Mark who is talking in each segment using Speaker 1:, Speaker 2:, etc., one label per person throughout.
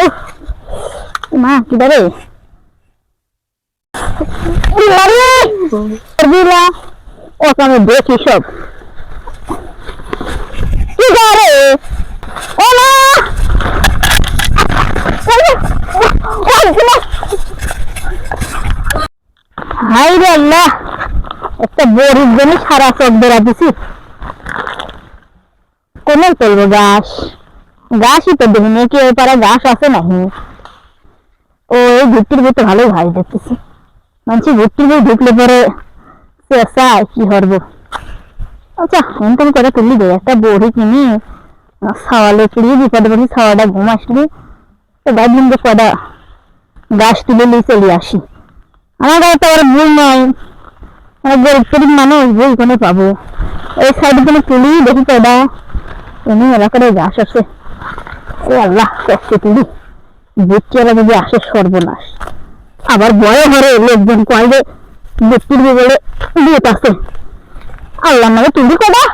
Speaker 1: ও মা কি আমি দেখি সব। কি দারে ও হাই রে আল্লাহ, একটা বড়ির জন্য সারা চোখ বেড়া দিছি। কোনে চলবো গাছ। গাছই তো দেখিনি কি ওই গাছ আছে নাকি ও, এই ভিত্তির তো ভালোই ভাই দেখতেছি। মানছি ভিত্তির বই ঢুকলে পরে চেষ্টা কি করব? আচ্ছা এমন করে তুলি দে, একটা বড়ি কিনি। ছাওয়ালে চুড়ি বিপদে পড়ি ছাওয়াটা ঘুম আসলে। তো ভাবলাম যে কটা গাছ তুলে নিয়ে চলে আসি। আমার তো আর বই নাই। মানে গরিব গরিব মানুষ বই ওখানে পাবো? এই সাইডে কোনো তুলি, দেখি কটা এমনি এলাকার গাছ আছে। ও আল্লাহ তুলি বুটকেলা যদি আসে সর্বনাশ। আবার বয় ঘরে লোকজন কয় যে বুট বলে বুট আছে। আল্লাহ নামে তুলি কটা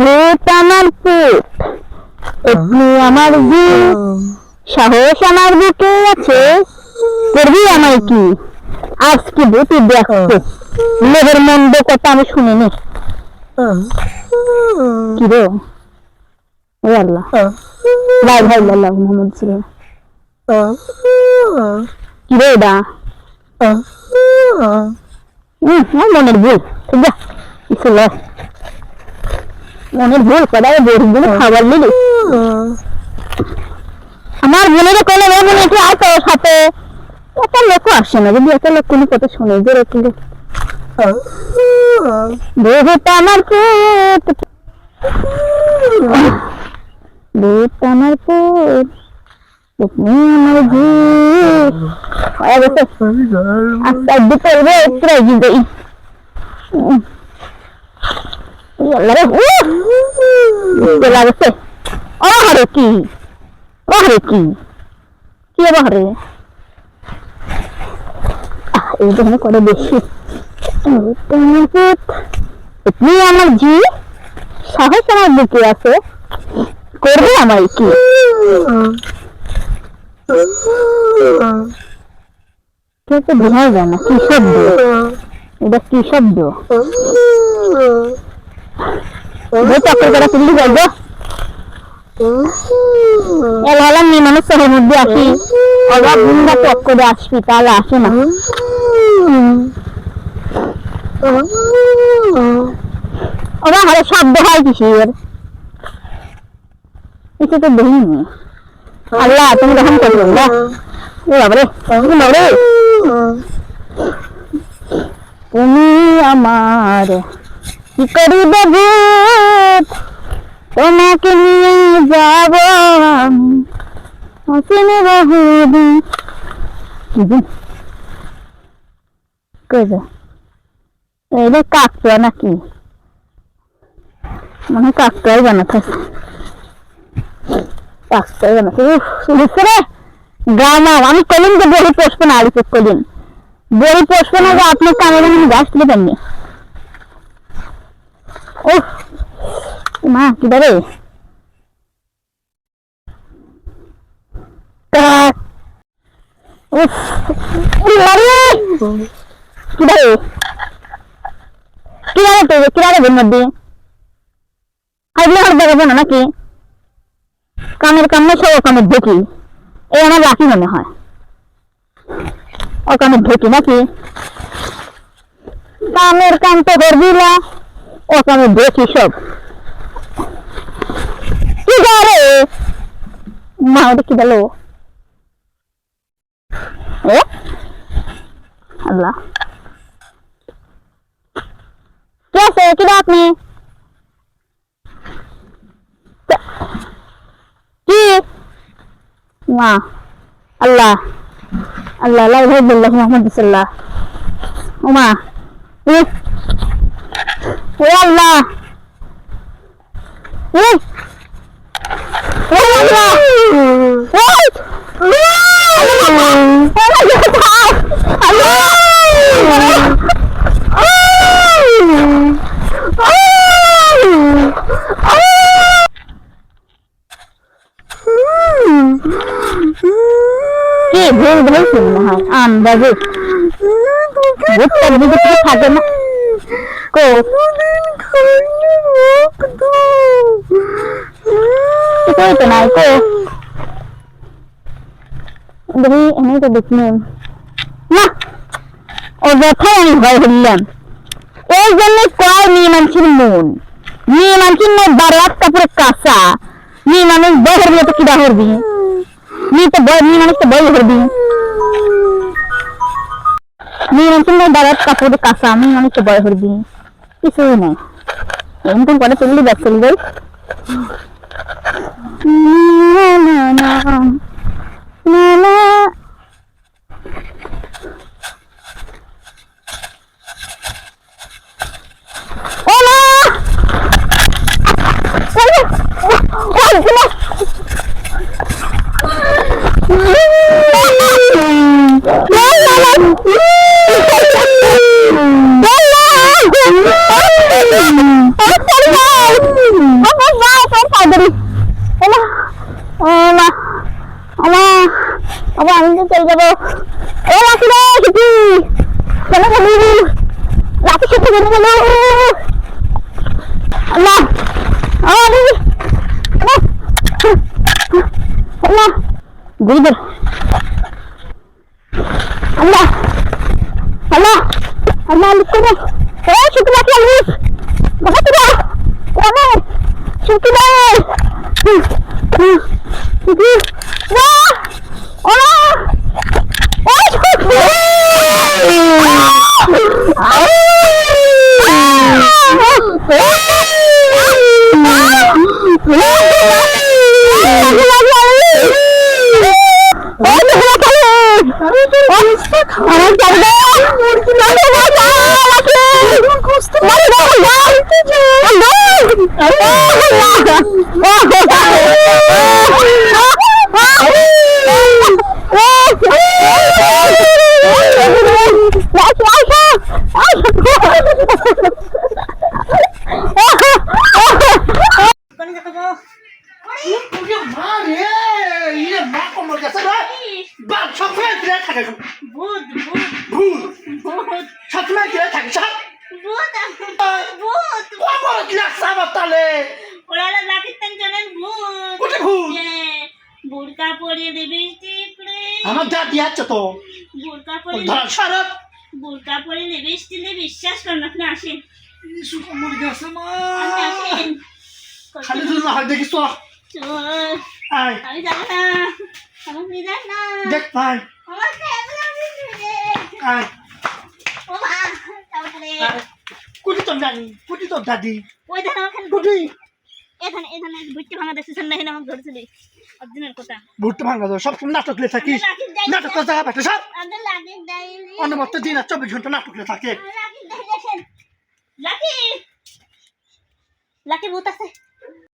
Speaker 1: ভূত আমার পুত। আপনি আমার ভূত। সাহস আমার বুকে আছে। করবি আমার কি? আজকে ভূত দেখছে লোকের মন্দ কথা আমি শুনিনি। কি রে? আল্লাহ। ভাই ভাই আল্লাহ মোহাম্মদ কি রে আমার মনের ভুল। কিছু মনের ভুল কদাই গরিবগুলো খাবার নিলি আমার বোনের কলে বোন একটু আয় তোর সাথে একটা লোক আসে না। যদি একটা লোক কোনো কথা শুনে যে রে কিন্তু বহুত আমার পুত আমার পুত তুমি আমার জীব হয়ে গেছে আস্তে কি? কি? কি এই জন্য করে বেশি তুমি আমার জি সাহস আমার বুকে আছে। করবে আমার কি? কিন্তু যায় না কি শব্দ? এটা কি শব্দ? চক্কর করে আসবি তাহলে আসে না। ওরা শব্দ হয় কিসের? কিছু তো আল্লাহ, তুমি রকম করবে না ও বাবারে বাবারে তুমি আমার কি করিব ভূত তোমাকে নিয়ে যাব আমি। হাসিনে বহুদিন কই যা এইটা কাকতুয়া নাকি? মনে হয় কাকতুয়াই বানাতে কাকতুয়াই বানাতে উফ শুনেছে রে গ্রামার আমি কলিন যে বড়ি পোষবো না পোষ কলিন বড়ি পোষবো না যে আপনি কানে আমি গাছ তুলে পাননি উফ মা কি দারে উফ মারে কি দারে কি দারে তো কি দারে বের মধ্যে হার দেখাবো না নাকি কামের কামে সব কামের ঢুকি। এই আমার রাখি মনে হয়। ও কামের ঢুকি নাকি? কামের কাম তো করবি না ও সব। কি করে? মা, ওটা কি বলো? এ? আল্লাহ। কে আছে? কি আপনি কি মা আল্লাহ। আল্লাহ আল্লাহ ভাই বললাহ মোহাম্মদ সাল্লাহ ও মা ও আল্লাহ। ও কি ভুল ধরেছি মনে হয় আন্দাজে ভূতটার ভিতরে থাকে না। কো। কই তো নাই, কো। দেখি এনে তো দেখি না ব্যথায় আমি ভয় হইলাম, এই জন্য কয় মেয়ে মানুষের মন? মেয়ে মানুষের মন বারো এক কাপড়ে কাঁচা। মেয়ে মানুষ বই হরবি তো কিবা হরবি মানুষ তো বই হরবি মেয়ে মানুষের মন বারো এক কাপড়ে কাঁচা মেয়ে মানুষ তো হরবি কিছুই নাই এরকম করে চললি ব্যাগ চলি যাই না না না না না Hola! Hola! Hola! আমি তো চলে যাব ও রাখি রে কিছু চলে গেলি রাখি সাথে চলে গেল Allah Allah Allah Allah Allah lukuna eh şükür laki almış baka tidak Rame şükür şükür Wah Allah Oh
Speaker 2: কোন দেখাবো ওরে মা রে ইয়ে মা কোমর গেছে রে বা সবসময় ফিরে থাকে
Speaker 3: ভূত ভূত
Speaker 2: ভূত
Speaker 3: ভূত
Speaker 2: সবসময় ফিরে থাকে সব
Speaker 3: ভূত ভূত
Speaker 2: কোমর গ্লাস আবার তালে।
Speaker 3: ওরা লাঠির টেনশনের ভূত।
Speaker 2: কোটে ভূত?
Speaker 3: হ্যাঁ, বোরকা পরিয়ে লিপস্টিক রে।
Speaker 2: আমার দাদি আছে তো।
Speaker 3: বোরকা পরিয়ে
Speaker 2: ধর সরব
Speaker 3: বোরকা পরিয়ে লিপস্টিক বিশ্বাস করেন আপনি আসেন।
Speaker 2: ইসু কোমর গেছে মা। খালি তুই না তো আয়।
Speaker 3: আমি যাব না। আমাকে নিয়ে যাস না।
Speaker 2: দেখ ভাই। আয়।
Speaker 3: ও মা তারপরে
Speaker 2: কুটি তোর দাদি কুটি তোর দাদি।
Speaker 3: ওই ধান ওখানে
Speaker 2: কুটি।
Speaker 3: এখানে এখানে বুঝতে ভাঙা দেখতেছেন না এখানে আমাকে ধরেছিলি। অরিজিনাল কথা।
Speaker 2: ভুট্টা ভাঙা দাও সব নাটক লে নাটক করে জায়গা পাঠে সব। অনবর্ত দিন আর চব্বিশ ঘণ্টা নাটক লে থাকে।
Speaker 3: Lucky lucky. লাকি ভূত আছে।